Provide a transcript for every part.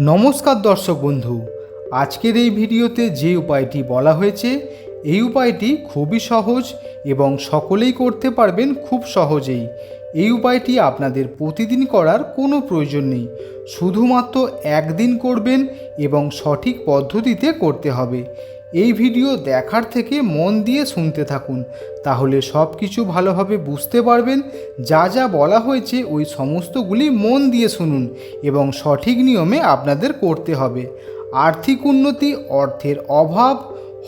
নমস্কার দর্শক বন্ধু, আজকের এই ভিডিওতে যে উপায়টি বলা হয়েছে, এই উপায়টি খুবই সহজ এবং সকলেই করতে পারবেন খুব সহজেই। এই উপায়টি আপনাদের প্রতিদিন করার কোনো প্রয়োজন নেই। শুধুমাত্র একদিন করবেন এবং সঠিক পদ্ধতিতে করতে হবে। এই ভিডিও দেখার থেকে মন দিয়ে শুনতে থাকুন। তাহলে সব কিছু ভালোভাবে বুঝতে পারবেন, যা যা বলা হয়েছে ওই সমস্তগুলি মন দিয়ে শুনুন এবং সঠিক নিয়মে আপনাদের করতে হবে। আর্থিক উন্নতি, অর্থের অভাব,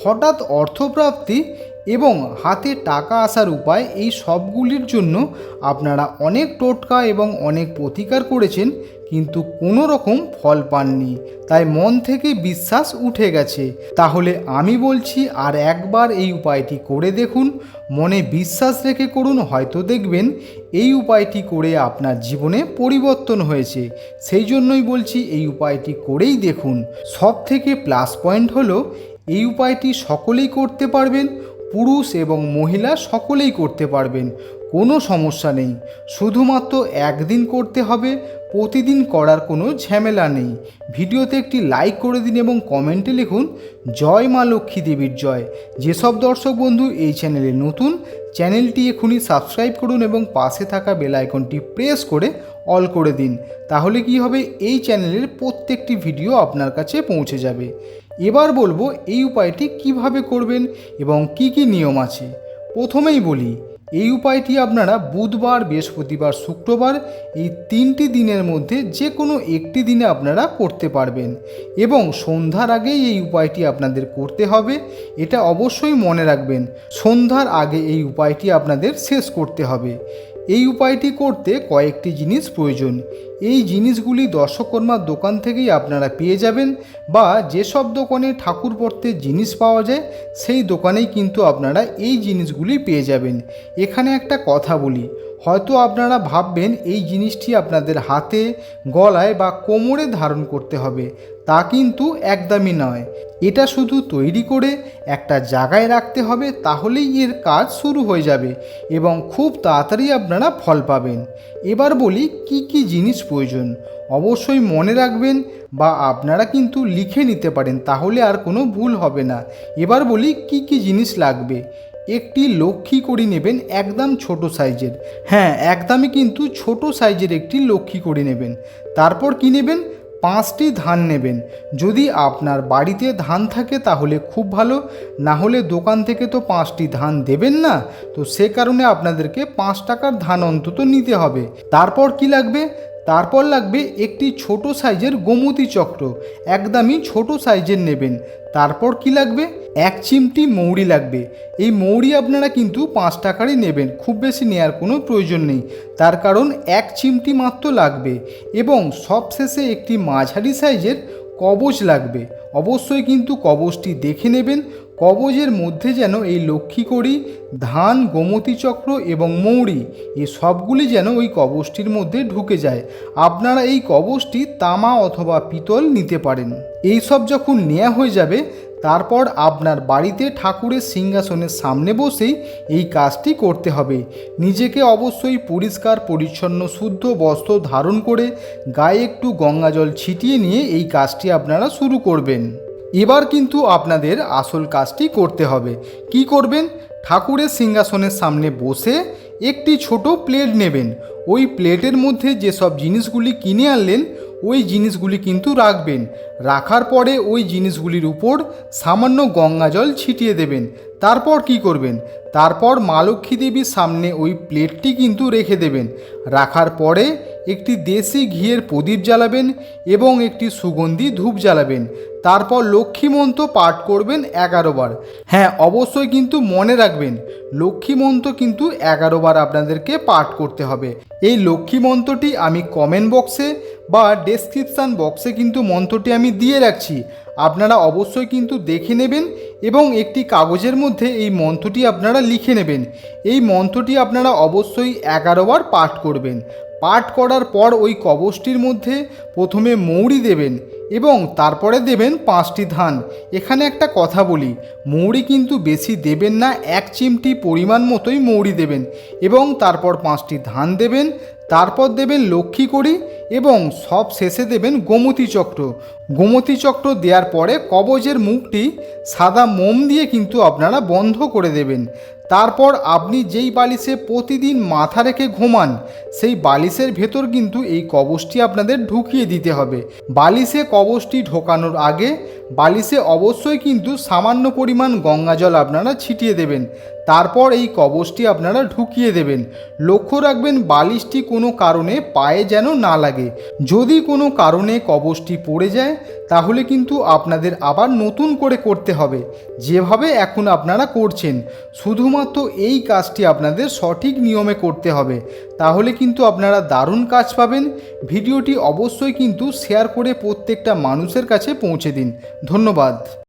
হঠাৎ অর্থপ্রাপ্তি এবং হাতে টাকা আসার উপায় এই সবগুলির জন্য আপনারা অনেক টোটকা এবং অনেক প্রতিকার করেছেন, কিন্তু কোনো রকম ফল পাননি। তাই মন থেকে বিশ্বাস উঠে গেছে। তাহলে আমি বলছি, আর একবার এই উপায়টি করে দেখুন। মনে বিশ্বাস রেখে করুন, হয়তো দেখবেন এই উপায়টি করে আপনার জীবনে পরিবর্তন হয়েছে। সেই জন্যই বলছি, এই উপায়টি করেই দেখুন। সব থেকে প্লাস পয়েন্ট হলো, এই উপায়টি সকলেই করতে পারবেন। পুরুষ এবং মহিলা সকলেই করতে পারবেন, কোনো সমস্যা নেই। শুধুমাত্র একদিন করতে হবে, প্রতিদিন করার কোনো ঝামেলা নেই। ভিডিওতে একটি লাইক করে দিন এবং কমেন্টে লিখুন, জয় মা লক্ষ্মী দেবীর জয়। যেসব দর্শক বন্ধু এই চ্যানেলে নতুন, চ্যানেলটি এখনই সাবস্ক্রাইব করুন এবং পাশে থাকা বেল আইকনটি প্রেস করে অল করে দিন। তাহলে কি হবে? এই চ্যানেলের প্রত্যেকটি ভিডিও আপনার কাছে পৌঁছে যাবে। এবার বলব এই উপায়টি কীভাবে করবেন এবং কি কি নিয়ম আছে। প্রথমেই বলি, এই উপায়টি আপনারা বুধবার, বৃহস্পতিবার, শুক্রবার এই তিনটি দিনের মধ্যে যে কোনো একটি দিনে আপনারা করতে পারবেন এবং সন্ধ্যার আগেই এই উপায়টি আপনাদের করতে হবে। এটা অবশ্যই মনে রাখবেন, সন্ধ্যার আগে এই উপায়টি আপনাদের শেষ করতে হবে। এই উপায়টি করতে কয়েকটি জিনিস প্রয়োজন। এই জিনিসগুলি দর্শকর্মার দোকান থেকেই আপনারা পেয়ে যাবেন বা যেসব দোকানে ঠাকুর পড়তে জিনিস পাওয়া যায়, সেই দোকানেই কিন্তু আপনারা এই জিনিসগুলি পেয়ে যাবেন। এখানে একটা কথা বলি, হয়তো আপনারা ভাববেন এই জিনিসটি আপনাদের হাতে, গলায় বা কোমরে ধারণ করতে হবে, তা কিন্তু একদমই নয়। এটা শুধু তৈরি করে একটা জায়গায় রাখতে হবে, তাহলেই এর কাজ শুরু হয়ে যাবে এবং খুব তাড়াতাড়ি আপনারা ফল পাবেন। এবার বলি, কি কি জিনিস প্রয়োজন। অবশ্যই মনে রাখবেন বা আপনারা কিন্তু লিখে নিতে পারেন, তাহলে আর কোনো ভুল হবে না। এবার বলি কি কি জিনিস লাগবে। একটি লক্ষ্মী করি নেবেন একদম ছোট সাইজের। হ্যাঁ একদমই কিন্তু ছোট সাইজের একটি লক্ষ্মী করি নেবেন। তারপর কি নেবেন? পাঁচটি ধান নেবেন। যদি আপনার বাড়িতে ধান থাকে তাহলে খুব ভালো, না হলে দোকান থেকে তো পাঁচটি ধান দেবেন না, তো সে কারণে আপনাদেরকে পাঁচ টাকার ধান অন্তত নিতে হবে। তারপর কি লাগবে? তারপর লাগবে একটি ছোট সাইজের গোমতী চক্র। একদমই ছোট সাইজের নেবেন। তারপর কি লাগবে? এক চিমটি মৌরি লাগবে। এই মৌরি আপনারা কিন্তু পাঁচ টাকারই নেবেন। খুব বেশি নেওয়ার কোনো প্রয়োজন নেই। তার কারণ এক চিমটি মাত্র লাগবে এবং সবশেষে একটি মাঝারি সাইজের কবচ লাগবে। অবশ্যই কিন্তু কবচটি দেখে নেবেন। কবজের মধ্যে যেন এই লক্ষ্মী করি ধান, গোমতী চক্র এবং মৌরি এই সবগুলি যেন ওই কবচটির মধ্যে ঢুকে যায়। আপনারা এই কবচটি তামা অথবা পিতল নিতে পারেন। এই সব যখন নেওয়া হয়ে যাবে, তারপর আপনার বাড়িতে ঠাকুরের সিংহাসনের সামনে বসেই এই কাজটি করতে হবে। নিজেকে অবশ্যই পরিষ্কার, পরিচ্ছন্ন, শুদ্ধ বস্ত্র ধারণ করে গায়ে একটু গঙ্গাজল ছিটিয়ে নিয়ে এই কাজটি আপনারা শুরু করবেন। এবার কিন্তু আপনাদের আসল কাজটি করতে হবে। কি করবেন? ঠাকুরের সিংহাসনের সামনে বসে একটি ছোট প্লেট নেবেন। ওই প্লেটের মধ্যে যেসব জিনিসগুলি কিনে আনলেন, ওই জিনিসগুলি কিন্তু রাখবেন। রাখার পরে ওই জিনিসগুলির উপর সামান্য গঙ্গা জল ছিটিয়ে দেবেন। তারপর কি করবেন? তারপর মা লক্ষ্মী দেবীর সামনে ওই প্লেটটি কিন্তু রেখে দেবেন। রাখার পরে একটি দেশি ঘিয়ের প্রদীপ জ্বালাবেন এবং একটি সুগন্ধি ধূপ জ্বালাবেন। তারপর লক্ষ্মী মন্ত্র পাঠ করবেন এগারো বার। হ্যাঁ অবশ্যই কিন্তু মনে রাখবেন লক্ষ্মী মন্ত্র কিন্তু এগারো বার আপনাদেরকে পাঠ করতে হবে। এই লক্ষ্মী মন্ত্রটি আমি কমেন্ট বক্সে বা ডেসক্রিপশান বক্সে কিন্তু মন্ত্রটি আমি দিয়ে রাখছি। আপনারা অবশ্যই কিন্তু দেখে নেবেন এবং একটি কাগজের মধ্যে এই মন্ত্রটি আপনারা লিখে নেবেন। এই মন্ত্রটি আপনারা অবশ্যই এগারো বার পাঠ করবেন। পাঠ করার পর ওই কবচটির মধ্যে প্রথমে মৌরি দেবেন। এবং তারপরে দেবেন পাঁচটি ধান। এখানে একটা কথা বলি, মৌরি কিন্তু বেশি দেবেন না, এক চিমটি পরিমাণ মতোই মৌরি দেবেন। এবং তারপর পাঁচটি ধান দেবেন, তারপর দেবেন লক্ষ্মী করি এবং সব শেষে দেবেন গোমতী চক্র। গোমতী চক্র দেওয়ার পরে কবজের মুখটি সাদা মোম দিয়ে কিন্তু আপনারা বন্ধ করে দেবেন। তারপর আপনি যেই বালিশে প্রতিদিন মাথা রেখে ঘুমান, সেই বালিশের ভেতর কিন্তু এই কবচটি আপনাদের ঢুকিয়ে দিতে হবে। বালিশে কবচটি ঢোকানোর আগে বালিশে অবশ্যই কিন্তু সামান্য পরিমাণ গঙ্গা জল আপনারা ছিটিয়ে দেবেন। তারপর এই কবচটি আপনারা ঢুকিয়ে দেবেন। লক্ষ্য রাখবেন বালিশটি কোনো কারণে পায়ে যেন না লাগে। যদি কোনো কারণে কবচটি পড়ে যায়, তাহলে কিন্তু আপনাদের আবার নতুন করে করতে হবে। যেভাবে এখন আপনারা করছেন, শুধুমাত্র এই কাজটি আপনাদের সঠিক নিয়মে করতে হবে। তাহলে কিন্তু আপনারা দারুণ কাজ পাবেন। ভিডিওটি অবশ্যই কিন্তু শেয়ার করে প্রত্যেকটা মানুষের কাছে পৌঁছে দিন। ধন্যবাদ।